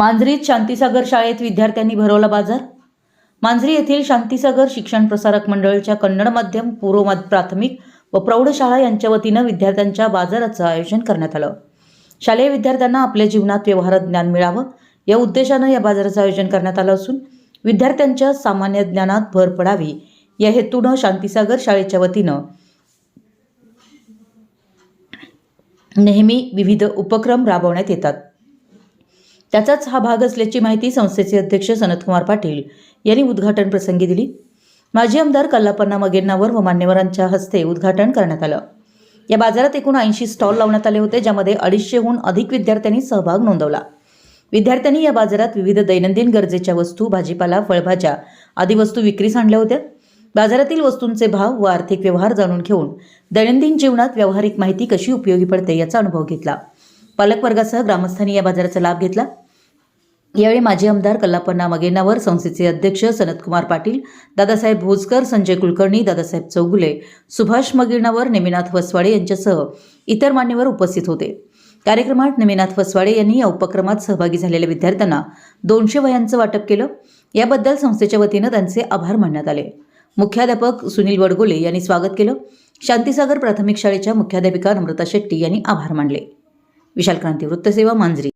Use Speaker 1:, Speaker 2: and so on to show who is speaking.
Speaker 1: मांजरीत शांतीसागर शाळेत विद्यार्थ्यांनी भरवला बाजार. मांजरी येथील शांतीसागर शिक्षण प्रसारक मंडळच्या कन्नड माध्यम पूर्व प्राथमिक व प्रौढशाळा यांच्या वतीनं विद्यार्थ्यांच्या बाजाराचं आयोजन करण्यात आलं. शालेय विद्यार्थ्यांना आपल्या जीवनात व्यवहार ज्ञान मिळावं या उद्देशानं या बाजाराचं आयोजन करण्यात आलं असून विद्यार्थ्यांच्या सामान्य ज्ञानात भर पडावी या हेतूनं शांतीसागर शाळेच्या वतीनं नेहमी विविध उपक्रम राबवण्यात येतात. त्याचाच हा भाग असल्याची माहिती संस्थेचे अध्यक्ष सनतकुमार पाटील यांनी उद्घाटन प्रसंगी दिली. माजी आमदार कल्लापन्ना मगेरनावर व मान्यवरांच्या हस्ते उद्घाटन करण्यात आलं. या बाजारात एकूण ऐंशी स्टॉल लावण्यात आले होते ज्यामध्ये अडीचशेहून अधिक विद्यार्थ्यांनी सहभाग नोंदवला. विद्यार्थ्यांनी या बाजारात विविध दैनंदिन गरजेच्या वस्तू भाजीपाला फळभाज्या आदी वस्तू विक्रीस आणल्या होत्या. बाजारातील वस्तूंचे भाव व आर्थिक व्यवहार जाणून घेऊन दैनंदिन जीवनात व्यावहारिक माहिती कशी उपयोगी पडते याचा अनुभव घेतला. पालकवर्गासह ग्रामस्थांनी या बाजाराचा लाभ घेतला. यावेळी माजी आमदार कल्लापन्ना मगेनावर संस्थेचे अध्यक्ष सनतकुमार पाटील दादासाहेब भोजकर संजय कुलकर्णी दादासाहेब चौगुले सुभाष मगिरनावर नेमिनाथ वसवाडे यांच्यासह इतर मान्यवर उपस्थित होते. कार्यक्रमात नेमिनाथ वसवाडे यांनी या उपक्रमात सहभागी झालेल्या विद्यार्थ्यांना दोनशे वयांचं वाटप केलं. याबद्दल संस्थेच्या वतीनं त्यांचे आभार मानण्यात आले. मुख्याध्यापक सुनील वडगोले यांनी स्वागत केलं. शांतीसागर प्राथमिक शाळेच्या मुख्याध्यापिका नम्रता शेट्टी यांनी आभार मानले. विशाल क्रांती वृत्तसेवा मांजरी.